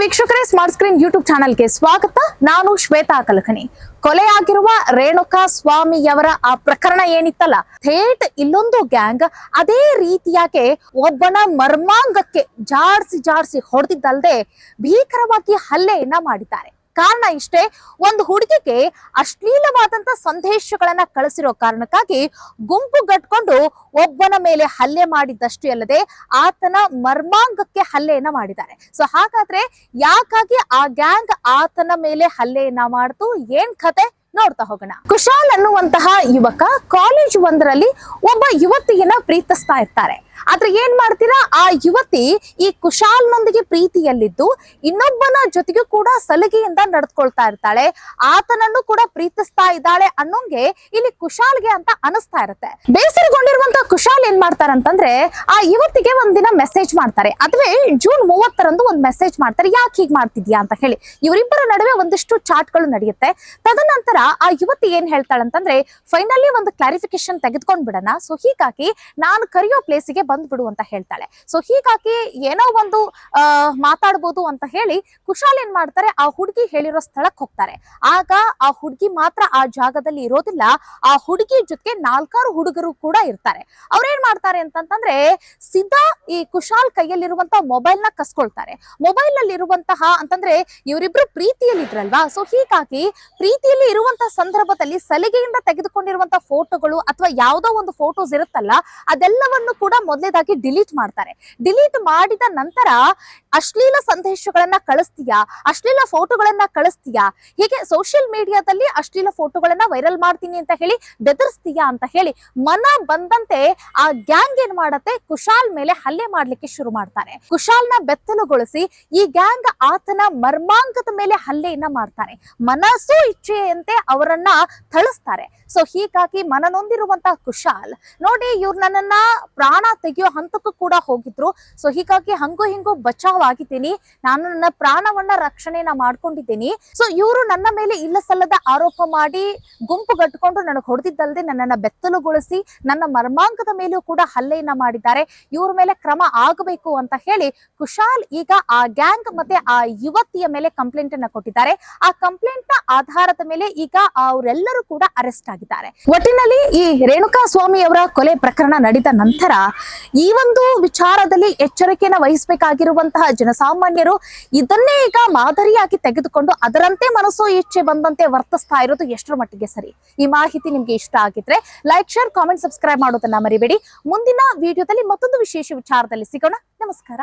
ವೀಕ್ಷಕರೇ smart screen YouTube ಚಾನೆಲ್ಗೆ ಸ್ವಾಗತ. ನಾನು ಶ್ವೇತಾ ಕಲಕಣಿ ಕೊಲೆಯಾಗಿರುವ ರೇಣುಕಾ ಸ್ವಾಮಿಯವರ ಆ ಪ್ರಕರಣ ಏನಿತ್ತಲ್ಲ, ಥೇಟ್ ಇಲ್ಲೊಂದು ಗ್ಯಾಂಗ್ ಅದೇ ರೀತಿಯಾಗಿ ಒಬ್ಬನ ಮರ್ಮಾಂಗಕ್ಕೆ ಜಾಡ್ಸಿ ಜಾಡ್ಸಿ ಹೊಡೆದಿದ್ದಲ್ಲದೆ ಭೀಕರವಾಗಿ ಹಲ್ಲೆಯನ್ನ ಮಾಡಿದ್ದಾರೆ. ಕಾರಣ ಇಷ್ಟೇ, ಒಂದು ಹುಡುಗಿಗೆ ಅಶ್ಲೀಲವಾದಂತ ಸಂದೇಶಗಳನ್ನ ಕಳಿಸಿರೋ ಕಾರಣಕ್ಕಾಗಿ ಗುಂಪು ಗಟ್ಕೊಂಡು ಒಬ್ಬನ ಮೇಲೆ ಹಲ್ಲೆ ಮಾಡಿದ್ದಷ್ಟೇ ಅಲ್ಲದೆ ಆತನ ಮರ್ಮಾಂಗಕ್ಕೆ ಹಲ್ಲೆಯನ್ನ ಮಾಡಿದ್ದಾರೆ. ಸೊ ಹಾಗಾದ್ರೆ ಯಾಕಾಗಿ ಆ ಗ್ಯಾಂಗ್ ಆತನ ಮೇಲೆ ಹಲ್ಲೆಯನ್ನ ಮಾಡ್ತು? ಏನ್ ಕತೆ? ನೋಡ್ತಾ ಹೋಗೋಣ. ಕುಶಾಲ್ ಅನ್ನುವಂತಹ ಯುವಕ ಕಾಲೇಜ್ ಒಂದರಲ್ಲಿ ಒಬ್ಬ ಯುವತಿಯನ್ನ ಪ್ರೀತಿಸ್ತಾ ಇರ್ತಾರೆ. ಆದ್ರೆ ಏನ್ ಮಾಡ್ತೀರಾ? ಆ ಯುವತಿ ಈ ಕುಶಾಲ್ನೊಂದಿಗೆ ಪ್ರೀತಿಯಲ್ಲಿದ್ದು, ಇನ್ನೊಬ್ಬನ ಜೊತೆಗೂ ಕೂಡ ಸಲಿಗೆಯಿಂದ ನಡ್ಕೊಳ್ತಾ ಇರ್ತಾಳೆ. ಆತನನ್ನು ಕೂಡ ಪ್ರೀತಿಸ್ತಾ ಇದ್ದಾಳೆ ಅನ್ನೋಂಗೆ ಇಲ್ಲಿ ಕುಶಾಲ್ಗೆ ಅಂತ ಅನಿಸ್ತಾ ಇರುತ್ತೆ. ಬೇಸರಗೊಂಡಿರುವಂತ ಕುಶಾಲ್ ಏನ್ ಮಾಡ್ತಾರೆ ಅಂತಂದ್ರೆ, ಆ ಯುವತಿಗೆ ಒಂದಿನ ಮೆಸೇಜ್ ಮಾಡ್ತಾರೆ. ಅದುವೇ ಜೂನ್ ಮೂವತ್ತರಂದು ಒಂದು ಮೆಸೇಜ್ ಮಾಡ್ತಾರೆ. ಯಾಕೆ ಹೀಗ್ ಮಾಡ್ತಿದ್ಯಾ ಅಂತ ಹೇಳಿ. ಇವರಿಬ್ಬರ ನಡುವೆ ಒಂದಿಷ್ಟು ಚಾಟ್ಗಳು ನಡೆಯುತ್ತೆ. ತದನಂತರ ಆ ಯುವತಿ ಏನ್ ಹೇಳ್ತಾಳೆ ಅಂತಂದ್ರೆ ಫೈನಲಿ ಒಂದು ಕ್ಲಾರಿಫಿಕೇಶನ್ ತೆಗೆದುಕೊಂಡ್ ಬಿಡೋಣ ಸೊ ಹೀಗಾಗಿ ನಾನು ಕರೆಯೋ ಪ್ಲೇಸಿಗೆ ಬಂದ್ಬಿಡು ಅಂತ ಹೇಳ್ತಾಳೆ. ಸೊ ಹೀಗಾಗಿ ಏನೋ ಒಂದು ಮಾತಾಡ್ಬೋದು ಅಂತ ಹೇಳಿ ಕುಶಾಲ್ ಏನ್ ಮಾಡ್ತಾರೆ, ಆ ಹುಡುಗಿ ಹೇಳಿರೋ ಸ್ಥಳಕ್ಕೆ ಹೋಗ್ತಾರೆ. ಆಗ ಆ ಹುಡುಗಿ ಮಾತ್ರ ಆ ಜಾಗದಲ್ಲಿ ಇರೋದಿಲ್ಲ. ಆ ಹುಡುಗಿ ಜೊತೆಗೆ ನಾಲ್ಕಾರು ಹುಡುಗರು ಕೂಡ ಇರ್ತಾರೆ. ಅವ್ರೇನ್ ಮಾಡ್ತಾರೆ ಅಂತಂತಂದ್ರೆ ಸಿದ್ಧಾ ಈ ಕುಶಾಲ್ ಕೈಯಲ್ಲಿರುವಂತಹ ಮೊಬೈಲ್ನ ಕಸ್ಕೊಳ್ತಾರೆ. ಮೊಬೈಲ್ನಲ್ಲಿ ಇರುವಂತಹ ಅಂತಂದ್ರೆ, ಇವರಿಬ್ರು ಪ್ರೀತಿಯಲ್ಲಿ ಇದ್ರಲ್ವಾ ಸೊ ಹೀಗಾಗಿ ಪ್ರೀತಿಯಲ್ಲಿ ಇರುವಂತಹ ಸಂದರ್ಭದಲ್ಲಿ ಸಲಿಗೆಯಿಂದ ತೆಗೆದುಕೊಂಡಿರುವಂತ ಫೋಟೋಗಳು ಅಥವಾ ಯಾವುದೋ ಒಂದು ಫೋಟೋಸ್ ಇರುತ್ತಲ್ಲ, ಅದೆಲ್ಲವನ್ನು ಕೂಡ ಮೊದಲನೇದಾಗಿ ಡಿಲೀಟ್ ಮಾಡ್ತಾರೆ. ಡಿಲೀಟ್ ಮಾಡಿದ ನಂತರ ಅಶ್ಲೀಲ ಸಂದೇಶಗಳನ್ನ ಕಳಿಸ್ತೀಯಾ? ಅಶ್ಲೀಲ ಫೋಟೋಗಳನ್ನ ಕಳಿಸ್ತೀಯಾ? ಹೀಗೆ ಸೋಷಿಯಲ್ ಮೀಡಿಯಾದಲ್ಲಿ ಅಶ್ಲೀಲ ಫೋಟೋಗಳನ್ನ ವೈರಲ್ ಮಾಡ್ತೀನಿ ಅಂತ ಹೇಳಿ ಬೆದರಿಸ್ತೀಯಾ ಅಂತ ಹೇಳಿ ಮನ ಬಂದಂತೆ ಆ ಗ್ಯಾಂಗ್ ಏನ್ ಮಾಡತ್ತೆ? ಕುಶಾಲ್ ಮೇಲೆ ಹಲ್ಲೆ ಮಾಡ್ಲಿಕ್ಕೆ ಶುರು ಮಾಡ್ತಾರೆ. ಕುಶಾಲ್ನ ಬೆತ್ತಲುಗೊಳಿಸಿ ಈ ಗ್ಯಾಂಗ್ ಆತನ ಮರ್ಮಾಂಗದ ಮೇಲೆ ಹಲ್ಲೆಯನ್ನ ಮಾಡ್ತಾರೆ. ಮನಸ್ಸು ಇಚ್ಛೆಯಂತೆ ಅವರನ್ನ ಥಳಿಸ್ತಾರೆ. ಸೊ ಹೀಗಾಗಿ ಮನನೊಂದಿರುವಂತಹ ಕುಶಾಲ್ ನೋಡಿ ಇವ್ರು ನನ್ನನ್ನ ಪ್ರಾಣ ತೆಗೆಯೋ ಹಂತಕ್ಕೂ ಕೂಡ ಹೋಗಿದ್ರು. ಸೊ ಹೀಗಾಗಿ ಹಂಗೋ ಹಿಂಗೋ ಬಚಾವ್ ಆಗಿದ್ದೀನಿ ನಾನು ನನ್ನ ಪ್ರಾಣವನ್ನ ರಕ್ಷಣೆನ ಮಾಡ್ಕೊಂಡಿದ್ದೀನಿ. ಸೊ ಇವರು ನನ್ನ ಮೇಲೆ ಇಲ್ಲ ಸಲ್ಲದ ಆರೋಪ ಮಾಡಿ ಗುಂಪು ಗಟ್ಕೊಂಡು ನನಗೆ ಹೊಡೆದಿದ್ದಲ್ಲದೆ ನನ್ನನ್ನ ಬೆತ್ತಲುಗೊಳಿಸಿ ನನ್ನ ಮರ್ಮಾಂಗದ ಮೇಲೂ ಕೂಡ ಹಲ್ಲೆಯನ್ನ ಮಾಡಿದ್ದಾರೆ. ಇವ್ರ ಮೇಲೆ ಕ್ರಮ ಆಗಬೇಕು ಅಂತ ಹೇಳಿ ಕುಶಾಲ್ ಈಗ ಆ ಗ್ಯಾಂಗ್ ಮತ್ತೆ ಆ ಯುವತಿಯ ಮೇಲೆ ಕಂಪ್ಲೇಂಟ್ ಅನ್ನ ಕೊಟ್ಟಿದ್ದಾರೆ. ಆ ಕಂಪ್ಲೇಂಟ್ನ ಆಧಾರದ ಮೇಲೆ ಈಗ ಅವರೆಲ್ಲರೂ ಕೂಡ ಅರೆಸ್ಟ್ ಆಗಿದ್ದಾರೆ. ಒಟ್ಟಿನಲ್ಲಿ ಈ ರೇಣುಕಾ ಸ್ವಾಮಿ ಅವರ ಕೊಲೆ ಪ್ರಕರಣ ನಡೆದ ನಂತರ ಈ ಒಂದು ವಿಚಾರದಲ್ಲಿ ಎಚ್ಚರಿಕೆಯನ್ನು ವಹಿಸಬೇಕಾಗಿರುವಂತಹ ಜನಸಾಮಾನ್ಯರು ಇದನ್ನೇ ಈಗ ಮಾದರಿಯಾಗಿ ತೆಗೆದುಕೊಂಡು ಅದರಂತೆ ಮನಸ್ಸು ಇಚ್ಛೆ ಬಂದಂತೆ ವರ್ತಿಸ್ತಾ ಇರೋದು ಎಷ್ಟರ ಮಟ್ಟಿಗೆ ಸರಿ? ಈ ಮಾಹಿತಿ ನಿಮ್ಗೆ ಇಷ್ಟ ಆಗಿದ್ರೆ ಲೈಕ್ ಶೇರ್ ಕಾಮೆಂಟ್ ಸಬ್ಸ್ಕ್ರೈಬ್ ಮಾಡೋದನ್ನ ಮರಿಬೇಡಿ. ಮುಂದಿನ ವಿಡಿಯೋದಲ್ಲಿ ಮತ್ತೊಂದು ವಿಶೇಷ ವಿಚಾರದಲ್ಲಿ ಸಿಗೋಣ. ನಮಸ್ಕಾರ.